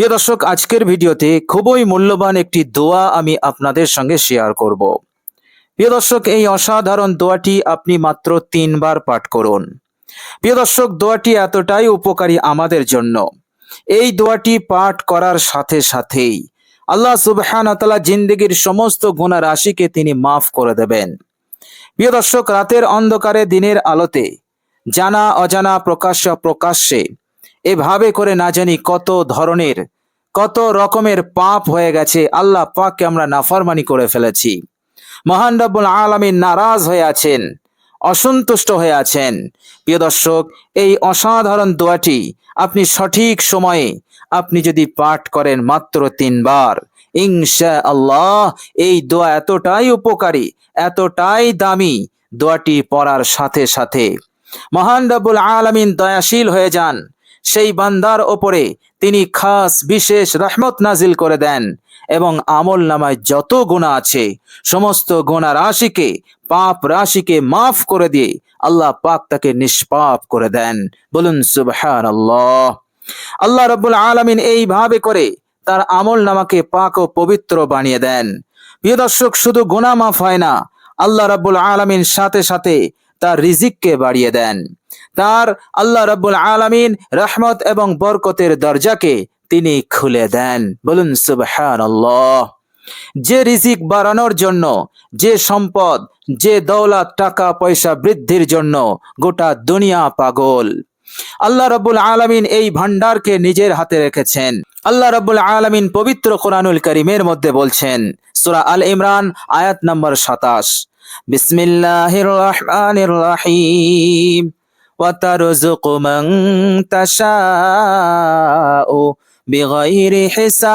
প্রিয় দর্শক, আজকের ভিডিওতে খুবই মূল্যবান একটি দোয়া আমি আপনাদের সঙ্গে শেয়ার করব। প্রিয় দর্শক, এই অসাধারণ দোয়াটি আপনি মাত্র তিনবার পাঠ করুন। প্রিয় দর্শক, দোয়াটি এতটাই উপকারী আমাদের জন্য। এই দোয়াটি পাঠ করার সাথে সাথেই আল্লাহ সুবহান তালা জিন্দগির সমস্ত গুণা রাশিকে তিনি মাফ করে দেবেন। প্রিয় দর্শক, রাতের অন্ধকারে দিনের আলোতে জানা অজানা প্রকাশ্য প্রকাশ্যে এভাবে করে না জানি কত ধরনের, কত রকমের পাপ হয়ে গেছে, আল্লাহ পাককে আমরা নাফরমানি করে ফেলেছি। মহান রব্বুল আলামিন নারাজ হয়ে আছেন, অসন্তুষ্ট হয়ে আছেন। প্রিয় দর্শক, এই অসাধারণ দোয়াটি আপনি সঠিক সময়ে আপনি যদি পাঠ করেন মাত্র তিনবার ইনশা আল্লাহ এই দোয়া এতটাই উপকারী, এতটাই দামি দোয়াটি পড়ার সাথে সাথে। মহান রব্বুল আলামিন দয়াশীল হয়ে যান সেই বান্দার ওপরে তিনি খাস বিশেষ রহমত নাজিল করে দেন এবং আমল নামায় যত গুণা আছে, সমস্ত গুণা রাশিকে, পাপ রাশিকে মাফ করে দিয়ে আল্লাহ পাক তাকে নিষ্পাপ করে দেন। বলুন সুবহান আল্লাহ আল্লাহ রব্বুল আলমিন এইভাবে করে তার আমল নামাকে পাক ও পবিত্র বানিয়ে দেন। প্রিয় দর্শক, শুধু গুণা মাফ হয় না, আল্লাহ রাব্বুল আলামিন সাথে সাথে তার রিজিককে বাড়িয়ে দেন। তার আল্লাহ রাব্বুল আলামিন রহমত এবং বরকতের দরজাকে তিনি খুলে দেন। বলুন, সুবহানাল্লাহ। যে রিজিক বাড়ানোর জন্য, যে সম্পদ, যে দৌলত, টাকা, পয়সা বৃদ্ধির জন্য গোটা দুনিয়া পাগল। আল্লাহ রাব্বুল আলামিন এই ভান্ডারকে নিজের হাতে রেখেছেন। আল্লাহ রাব্বুল আলামিন পবিত্র কোরআনুল করিমের মধ্যে বলছেন, সূরা আল ইমরান আয়াত নম্বর 27 বিসমিল্লাহির রহমানির রহিম وترزق من تشاء بغير হিসাব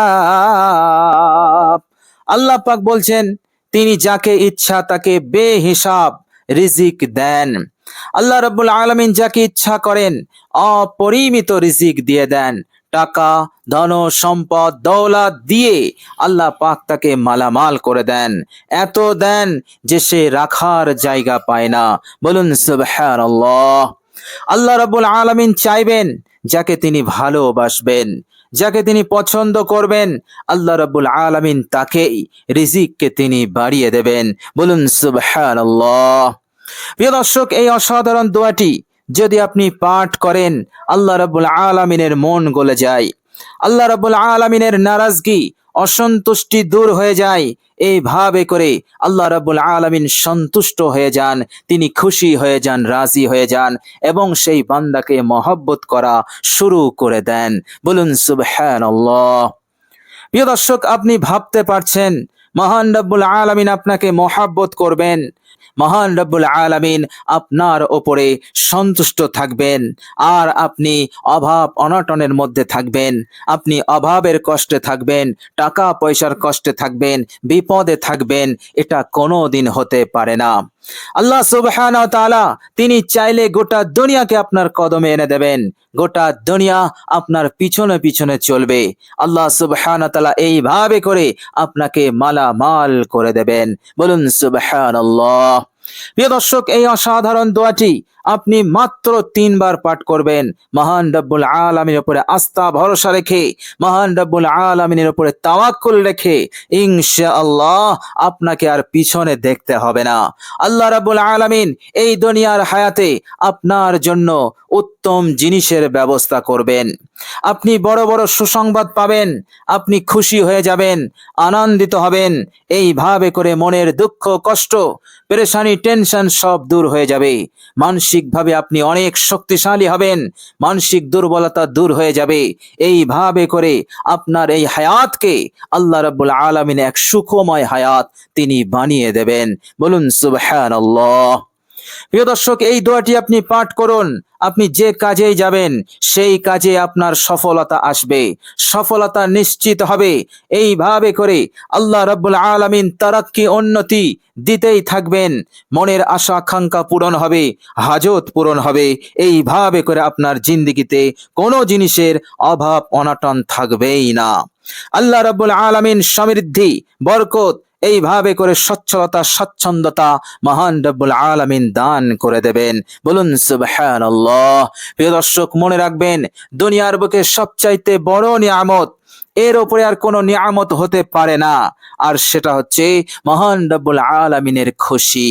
আল্লাহ পাক বলছেন তিনি যাকে ইচ্ছা তাকে বেহিসাব রিজিক দেন আল্লাহ রাব্বুল আলামিন যাকে ইচ্ছা করেন অপরিমিত রিজিক দিয়ে দেন টাকা, ধন, সম্পদ, দৌলত দিয়ে আল্লাহ পাক তাকে মালামাল করে দেন। এত দেন যে সে রাখার জায়গা পায় না। বলুন আল্লাহ রাব্বুল আলামিন চাইবেন যাকে তিনি ভালোবাসবেন, যাকে তিনি পছন্দ করবেন। আল্লাহ রাব্বুল আলামিন তাকেই রিজিককে তিনি বাড়িয়ে দেবেন। বলুন, সুবহানাল্লাহ। প্রিয় দর্শক, এই অসাধারণ দোয়াটি যদি আপনি পাঠ করেন, আল্লাহ রাব্বুল আলামিনের মন গলে যায়। আল্লাহ রাব্বুল আলামিনের নারাজগি, অসন্তুষ্টি দূর হয়ে যায়। এইভাবে করে আল্লাহ রাব্বুল আলামিন সন্তুষ্ট হয়ে যান, তিনি খুশি হয়ে যান, রাজি হয়ে যান, এবং সেই বান্দাকে মহব্বত করা শুরু করে দেন। বলুন, সুবহানাল্লাহ। প্রিয় দর্শক, আপনি ভাবতে পারছেন, মহান রব্বুল আলামিন আপনাকে মহাব্বত করবেন। মহান রব্বুল আলামিন আপনার ওপরে সন্তুষ্ট থাকবেন। আর আপনি অভাব অনটনের মধ্যে থাকবেন। আপনি অভাবের কষ্টে থাকবেন টাকা পয়সার কষ্টে থাকবেন, বিপদে থাকবেন, এটা কোনো দিন হতে পারে না। আল্লাহ সুবহান তিনি চাইলে গোটা দুনিয়াকে আপনার কদমে এনে দেবেন। গোটা দুনিয়া আপনার পিছনে পিছনে চলবে। আল্লাহ সুবহান তাআলা এইভাবে করে আপনাকে মালামাল করে দেবেন। বলুন সুবহানাল্লাহ। প্রিয় দর্শক এই অসাধারণ দোয়াটি আপনি মাত্র তিনবার পাঠ করবেন। মহান রব্বুল আলমিনের উপরে আস্থা, ভরসা রেখে, মহান রব্বুল আলমিনের উপরে তাওয়াক্কুল রেখে ইনশা আল্লাহ আপনাকে আর পিছনে দেখতে হবে না। আল্লাহ রাব্বুল আলামিন এই দুনিয়ার হায়াতে আপনার জন্য উত্তম জিনিসের ব্যবস্থা করবেন। আপনি বড় বড় সুসংবাদ পাবেন, আপনি খুশি হয়ে যাবেন, আনন্দিত হবেন, এইভাবে করে মনের দুঃখ, কষ্ট, পেরেশানি, টেনশন সব দূর হয়ে যাবে। মানসিকভাবে আপনি অনেক শক্তিশালী হবেন, মানসিক দুর্বলতা দূর হয়ে যাবে। এইভাবে করে আপনার এই হায়াতকে আল্লাহ রাব্বুল আলামিন এক সুখময় হায়াত তিনি বানিয়ে দেবেন। বলুন, সুবহানাল্লাহ। প্রিয় দর্শক, এই দোয়াটি আপনি পাঠ করুন। আপনি যে কাজেই যাবেন, সেই কাজে আপনার সফলতা আসবে। সফলতা নিশ্চিত হবে। এইভাবে করে আল্লাহ রাব্বুল আলামিন তারাক্কি উন্নতি দিতেই থাকবেন। মনের আশা আকাঙ্ক্ষা পূরণ হবে, হাজত পূরণ হবে। এইভাবে করে আপনার জিন্দিগিতে কোনো জিনিসের অভাব অনাটন থাকবেই না। আল্লাহ রব্বুল আলামিন সমৃদ্ধি, বরকত এইভাবে করে সচ্ছলতা, স্বচ্ছন্দতা মহান রব্বুল আলমিন দান করে দেবেন। বলুন, সুবহানাল্লাহ। প্রিয় দর্শক, মনে রাখবেন, দুনিয়ার বুকে সবচাইতে বড় নিয়ামত, এর ওপরে আর কোনো নিয়ামত হতে পারে না। আর সেটা হচ্ছে মহান রব্বুল আলমিনের খুশি।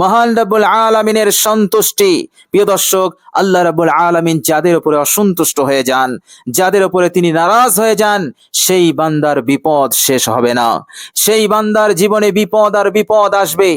মহান রব্বুল আলামিনের সন্তুষ্টি। প্রিয় দর্শক, আল্লাহ রব্বুল আলামিন যাদের উপরে অসন্তুষ্ট হয়ে যান, যাদের উপরে তিনি নারাজ হয়ে যান, সেই বান্দার বিপদ শেষ হবে না। সেই বান্দার জীবনে বিপদ আর বিপদ আসবে,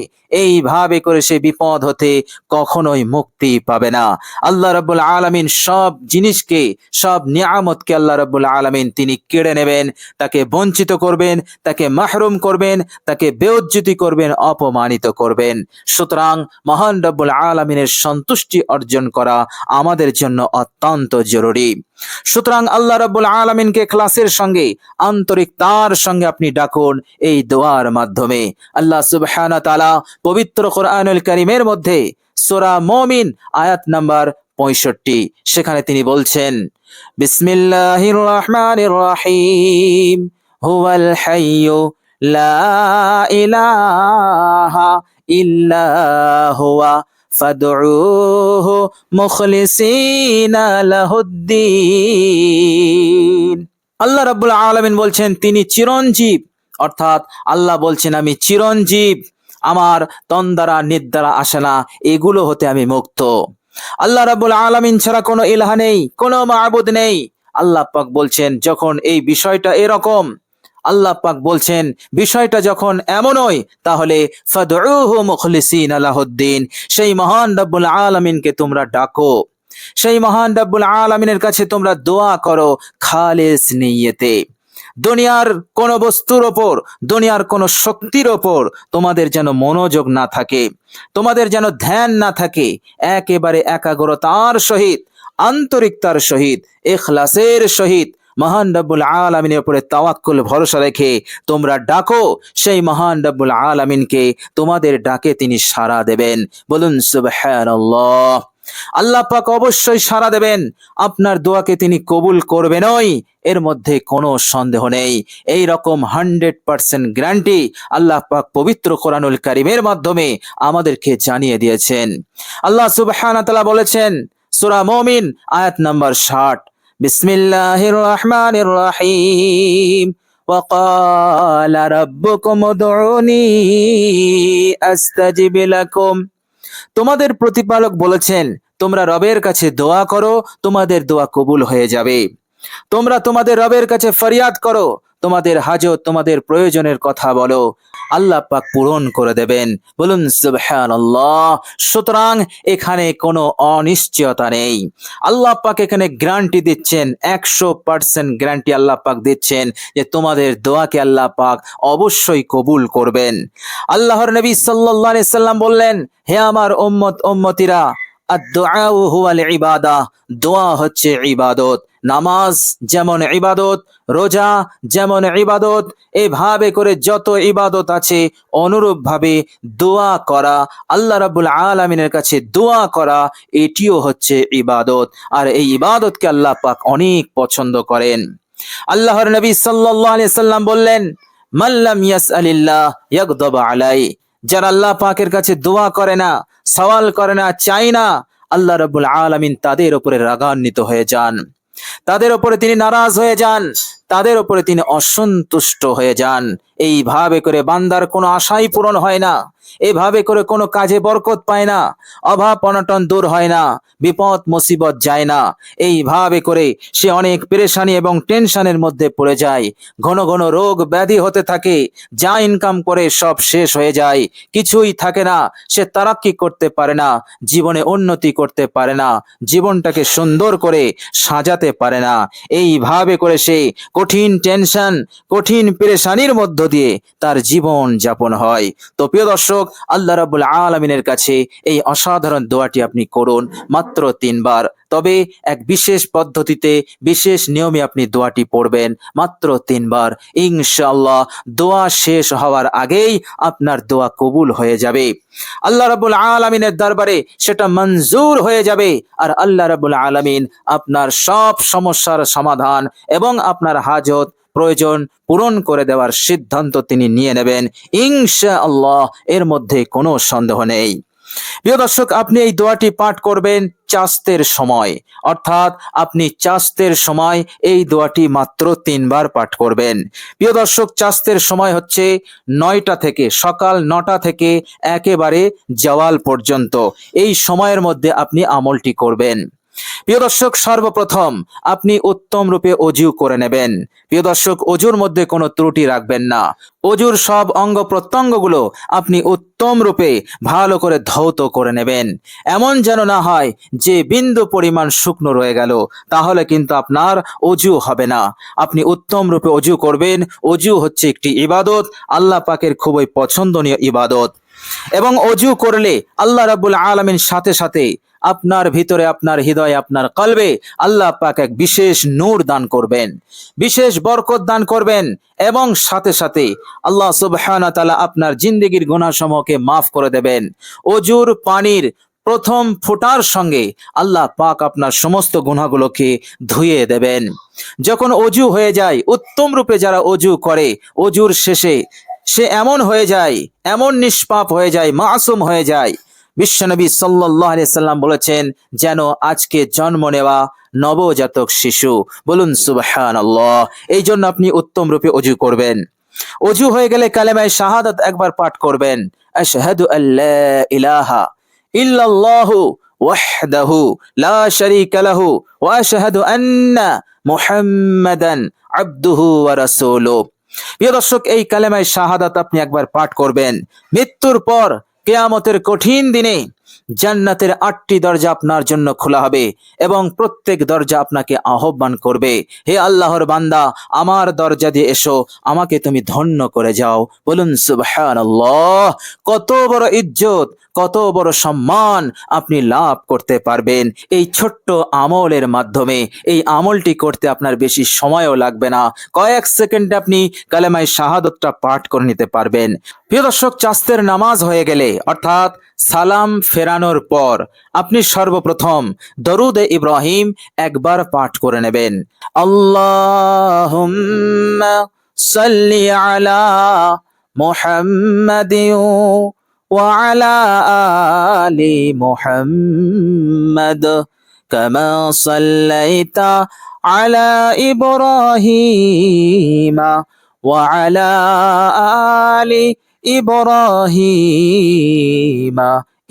এইভাবে করে সে বিপদ হতে কখনোই মুক্তি পাবে না। আল্লাহ রাব্বুল আলামিন সব জিনিসকে, সব নিয়ামতকে আল্লাহ রাব্বুল আলামিন তিনি কেড়ে নেবেন, তাকে বঞ্চিত করবেন, তাকে মাহরুম করবেন, তাকে বেউজ্জতি করবেন, অপমানিত করবেন। সুতরাং মহান রব্বুল আলামিনের সন্তুষ্টি অর্জন করা আমাদের জন্য অত্যন্ত জরুরি। সুতরাং আল্লাহ রাব্বুল আলামিনকে ক্লাসের সঙ্গে, আন্তরিক তার সঙ্গে আপনি ডাকুন এই দোয়ার মাধ্যমে। আল্লাহ সুবহানাহু তাআলা পবিত্র কোরআনুল করিমের মধ্যে সোরা মুমিন আয়াত নাম্বার পঁয়ষট্টি, সেখানে তিনি বলছেন, বিসমিল্লাহির রহমানির রহিম, হুয়াল হাইয়্যু লা ইলাহা ইল্লা হুয়া ফাদউহু মুখলিসিনা লাহুদ্দিন। আল্লাহ রাব্বুল আলামিন বলছেন, তিনি চিরঞ্জীব। অর্থাৎ আল্লাহ বলছেন, আমি চিরঞ্জীব। আমার তন দ্বারা নিদ আসে না, এগুলো হতে আমি মুক্ত। আল্লাহ রাব্বুল আলামিন ছাড়া কোনো ইলাহা নেই, কোনো মাবুদ নেই। আল্লাহ পাক বলছেন, যখন এই বিষয়টা এরকম আল্লাহ পাক বলছেন, বিষয়টা যখন এমনই তাহলে আলাহুদ্দিন সেই মহান রব্বুল আলামিনকে তোমরা ডাকো। সেই মহান রব্বুল আলামিনের কাছে তোমরা দোয়া করো খালেস নিয়তে। দুনিয়ার কোন বস্তুর ওপর, দুনিয়ার কোন শক্তির ওপর তোমাদের যেন মনোযোগ না থাকে, তোমাদের যেন ধ্যান না থাকে, একেবারে একাগ্রতার সহিত, আন্তরিকতার সহিত, এখলাসের সহিত মহান রব্বুল আলমিনের উপরে তাওয়াক্কুল ভরসা রেখে তোমরা ডাকো, সেই মহান রব্বুল আলমিনকে তোমাদের ডাকে তিনি সাড়া দেবেন। বলুন, সুবহানাল্লাহ। আল্লাহ পাক অবশ্যই সাড়া দেবেন। আপনার দোয়াকে তিনি কবুল করবেনই এর মধ্যে কোনো সন্দেহ নেই। এই রকম হান্ড্রেড পার্সেন্ট গ্যারান্টি আল্লাহ পাক পবিত্র কোরআনুল কারিমের মাধ্যমে আমাদেরকে জানিয়ে দিয়েছেন। আল্লাহ তাআলা বলেছেন, সূরা মমিন, আয়াত নাম্বার 60 বিসমিল্লাহির রহমানির রহিম وقال ربكم ادعوني استجب لكم তোমাদের প্রতিপালক বলেছেন তোমরা রবের কাছে দোয়া করো তোমাদের দোয়া কবুল হয়ে যাবে তোমরা তোমাদের রবের কাছে ফরিয়াদ করো তোমাদের হাজত তোমাদের প্রয়োজনের কথা বলো আল্লাহ পাক পূরণ করে দেবেন। বলুন, সুবহানাল্লাহ। সুতরাং এখানে কোনো অনিশ্চয়তা নেই। আল্লাহ পাক এখানে গ্যারান্টি দিচ্ছেন, একশো পার্সেন্ট গ্যারান্টি আল্লাহ পাক দিচ্ছেন যে তোমাদের দোয়াকে আল্লাহ পাক অবশ্যই কবুল করবেন। আল্লাহর নবী সাল্লাল্লাহু আলাইহি সাল্লাম বললেন, হে আমার উম্মত, উম্মতিরা, আদ-দুআউ হুয়াল ইবাদাহ দোয়া হচ্ছে ইবাদত। নামাজ যেমন ইবাদত, রোজা যেমন ইবাদত, এভাবে করে যত ইবাদত আছে, অনুরূপভাবে দোয়া করা, আল্লাহ রাব্বুল আলামিনের কাছে দোয়া করা, এটিও হচ্ছে ইবাদত। আর এই ইবাদতকে আল্লাহ পাক অনেক পছন্দ করেন। আল্লাহর নবী আলাইহি সাল্লাম বললেন মাল্লাম ইয়াসআলিল্লাহ ইয়াগদাব আলাই। যারা আল্লাহ পাকের কাছে দোয়া করে না, সওয়াল করে না চাই না, আল্লাহ রাব্বুল আলামিন তাদের উপরে রাগান্বিত হয়ে যান। তাদের ওপরে তিনি নারাজ হয়ে যান। তাদের ওপরে তিনি অসন্তুষ্ট হয়ে যান। এইভাবে করে বান্দার কোনো আশাই পূরণ হয় না। এভাবে করে কোনো কাজে বরকত পায় না। অভাব অনটন দূর হয় না। বিপদ, মুসিবত যায় না। এইভাবে করে সে অনেক পেরেশানি এবং টেনশনের মধ্যে পড়ে যায়। ঘন ঘন রোগ ব্যাধি হতে থাকে। যা ইনকাম করে সব শেষ হয়ে যায়। কিছুই থাকে না। সে তারাক্কি করতে পারে না। জীবনে উন্নতি করতে পারে না। জীবনটাকে সুন্দর করে সাজাতে পারে না। এইভাবে করে সে কঠিন টেনশন, কঠিন পেরেশানির মধ্য দিয়ে তার জীবন যাপন হয়। তো প্রিয় দর্শক, আল্লাহ রাবুল আলমিনের কাছে এই অসাধারণ দোয়াটি আপনি করুন মাত্র তিনবার। তবে এক বিশেষ পদ্ধতিতে, বিশেষ নিয়মে আপনি দোয়াটি পড়বেন মাত্র তিনবার। ইনশাল্লাহ দোয়া শেষ হওয়ার আগেই আপনার দোয়া কবুল হয়ে যাবে। আল্লাহ রাবুল আলমিনের দরবারে সেটা মঞ্জুর হয়ে যাবে আর আল্লাহ রাবুল আলমিন আপনার সব সমস্যার সমাধান এবং আপনার হাজত প্রয়োজন পূরণ করে দেওয়ার সিদ্ধান্ত তিনি নিয়ে নেবেন। ইনশা আল্লাহ এর মধ্যে কোনো সন্দেহ নেই। প্রিয় দর্শক, আপনি এই দোয়াটি পাঠ করবেন চাস্তের সময়। অর্থাৎ আপনি চাস্তের সময় এই দোয়াটি মাত্র তিনবার পাঠ করবেন। প্রিয় দর্শক, চাস্তের সময় হচ্ছে নয়টা থেকে, সকাল নটা থেকে একেবারে জওয়াল পর্যন্ত। এই সময়ের মধ্যে আপনি আমলটি করবেন। প্রিয় দর্শক, সর্বপ্রথম আপনি উত্তম রূপে অজু করে নেবেন। প্রিয় দর্শক, অজুর মধ্যে কোনো ত্রুটি রাখবেন না। অজুর সব অঙ্গ প্রত্যঙ্গগুলো আপনি উত্তম রূপে ভালো করে ধৌত করে নেবেন। এমন যেন না হয় যে বিন্দু পরিমাণ শুকনো রয়ে গেল, তাহলে কিন্তু আপনার অজু হবে না। আপনি উত্তম রূপে অজু করবেন। অজু হচ্ছে একটি ইবাদত, আল্লাহ পাকের খুবই পছন্দনীয় ইবাদত। এবং অজু করলে আল্লাহ রাব্বুল আলামিন সাথে সাথে আপনার ভিতরে আপনার হৃদয়ে আপনার কলবে আল্লাহ পাক এক বিশেষ নূর দান করবেন, বিশেষ বরকত দান করবেন এবং সাথে সাথে আল্লাহ সুবহানাহু ওয়া তাআলা আপনার জিন্দেগির গুনাহসমূহকে মাফ করে দেবেন। অজুর পানির প্রথম ফোটার সঙ্গে আল্লাহ পাক আপনার সমস্ত গুনাহগুলোকে ধুয়ে দেবেন। যখন অজু হয়ে যায়, উত্তম রূপে যারা অজু করে, অজুর শেষে সে এমন হয়ে যায়, এমন নিষ্পাপ হয়ে যায়, মাসুম হয়ে যায় বিশ্বনবী সাল্লাহ সাল্লাম বলেছেন, যেন আজকে জন্ম নেওয়া নবজাতক শিশু। বলুন সুবহান এই জন্য আপনি উত্তম রূপে অজু করবেন। অজু হয়ে গেলে কালেমায় শাহাদাত একবার পাঠ করবেন। আশহাদু আল্লা ইলাহা ইল্লাল্লাহু ওয়াহদাহু লা শারীকা লাহু ওয়া আশহাদু আন্না মুহাম্মাদান আবদুহু ওয়া রাসূলুহু। প্রিয় দর্শক, এই কালেমায় শাহাদাত আপনি একবার পাঠ করবেন। মৃত্যুর পর কেয়ামতের কঠিন দিনে জান্নাতের আটটি দরজা আপনার জন্য খোলা হবে এবং প্রত্যেক দরজা আপনাকে আহ্বান করবে। হে আল্লাহর বান্দা, আমার দরজা দিয়ে এসো, আমাকে তুমি ধন্য করে যাও। বলুন কত বড় ইজ্জত, কত বড় সম্মান আপনি লাভ করতে পারবেন। এই ছোট্ট আমলের মাধ্যমে, এই আমলটি করতে আপনার বেশি সময়ও লাগবে না। কয়েক সেকেন্ডে আপনি কালেমায় শাহাদতটা পাঠ করে নিতে পারবেন। প্রিয় দর্শক, চাস্তের নামাজ হয়ে গেলে, অর্থাৎ সালাম ফেরানোর পর আপনি সর্বপ্রথম দরুদে ইব্রাহিম একবার পাঠ করে নেবেন আল্লাহুম্মা সাল্লি আলা মুহাম্মাদিন وعلى آل محمد كما صليت على إبراهيم وعلى آل إبراهيم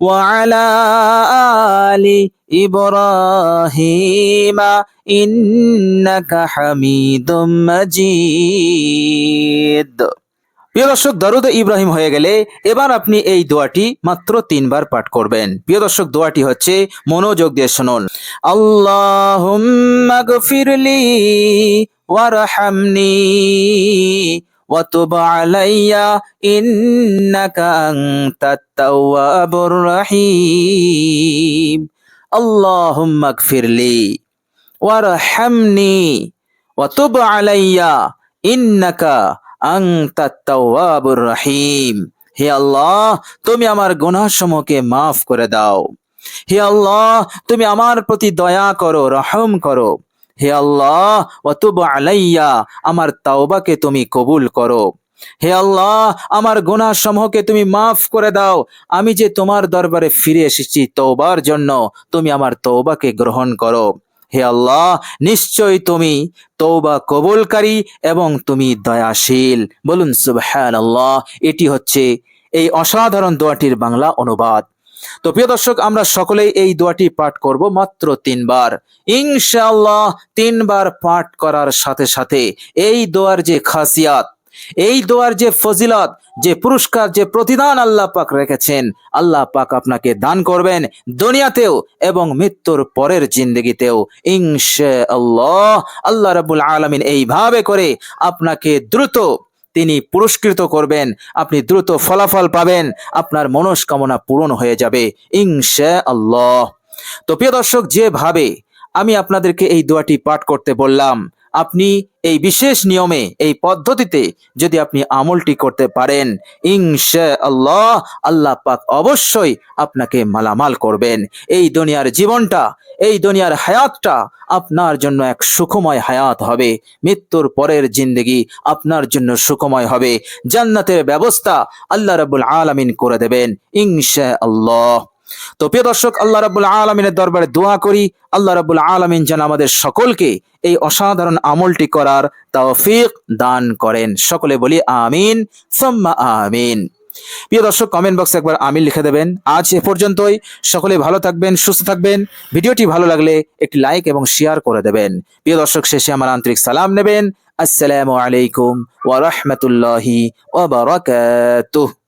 وعلى آل إبراهيم إنك حميد مجيد প্রিয় দর্শক দরুদ ইব্রাহিম হয়ে গেলে এবার আপনি এই দোয়াটি মাত্র তিনবার পাঠ করবেন প্রিয় দর্শক দোয়াটি হচ্ছে মনোযোগ দিয়ে শুনুন আল্লাহুম্মা গফিরলি ওয়ারহামনি وتب علي إنك أنت التواب الرحيم اللهم اغفر لي وارحمني وتب علي إنك আংতা তাওয়াবুর রহিম হে আল্লাহ তুমি আমার গুনাহসমূহকে মাফ করে দাও হে আল্লাহ তুমি আমার প্রতি দয়া করো রহম করো হে আল্লাহ ওয়াতুব আলাইয়া, আমার তাওবাকে তুমি কবুল করো। হে আল্লাহ, আমার গুনাহ সমূহকে তুমি মাফ করে দাও। আমি যে তোমার দরবারে ফিরে এসেছি তৌবার জন্য, তুমি আমার তওবাকে গ্রহণ করো। হে আল্লাহ নিশ্চয় তুমি তৌবা কবুলকারী এবং তুমি দয়াশীল। বলুন সুবহান আল্লাহ এটি হচ্ছে এই অসাধারণ দোয়াটির বাংলা অনুবাদ। তো প্রিয় দর্শক, আমরা সকলেই এই দোয়াটি পাঠ করব মাত্র তিনবার। ইনশাআল্লাহ তিনবার পাঠ করার সাথে সাথে এই দোয়ার যে খাসিয়াত, এই দোয়ার যে ফজিলত, যে পুরস্কার, যে প্রতিদান আল্লাহ পাক রেখেছেন, আল্লাহ পাক আপনাকে দান করবেন দুনিয়াতেও এবং মৃত্যুর পরের জিন্দগিতেও। ইনশা আল্লাহ আল্লাহ রাবুল আলমিন এইভাবে করে আপনাকে দ্রুত তিনি পুরস্কৃত করবেন, আপনি দ্রুত ফলাফল পাবেন, আপনার মনস্কামনা পূরণ হয়ে যাবে ইংশে আল্লাহ তো প্রিয় দর্শক, যেভাবে আমি আপনাদেরকে এই দোয়াটি পাঠ করতে বললাম আপনি এই বিশেষ নিয়মে, এই পদ্ধতিতে যদি আপনি আমলটি করতে পারেন ইনশা আল্লাহ আল্লাহ পাক অবশ্যই আপনাকে মালামাল করবেন। এই দুনিয়ার জীবনটা, এই দুনিয়ার হায়াতটা আপনার জন্য এক সুখময় হায়াত হবে। মৃত্যুর পরের জিন্দগি আপনার জন্য সুখময় হবে। জান্নাতের ব্যবস্থা আল্লাহ রাব্বুল আলামিন করে দেবেন ইনশা আল্লাহ তো প্রিয় দর্শক, আল্লাহ রাব্বুল আলামিনের দরবারে দোয়া করি। আল্লাহ রাব্বুল আলামিন যেন আমাদের সকলকে এই অসাধারণ আমলটি করার তৌফিক দান করেন। সকলে বলি আমিন, সুম্মা আমিন। প্রিয় দর্শক কমেন্ট বক্সে একবার আমিন লিখে দেবেন। আজ এ পর্যন্তই। সকলে ভালো থাকবেন, সুস্থ থাকবেন। ভিডিওটি ভালো লাগলে একটি লাইক এবং শেয়ার করে দেবেন। প্রিয় দর্শক, শেষে আমার আন্তরিক সালাম নেবেন। আসসালামু আলাইকুম ওয়া রাহমাতুল্লাহি ওয়া বারাকাতুহু।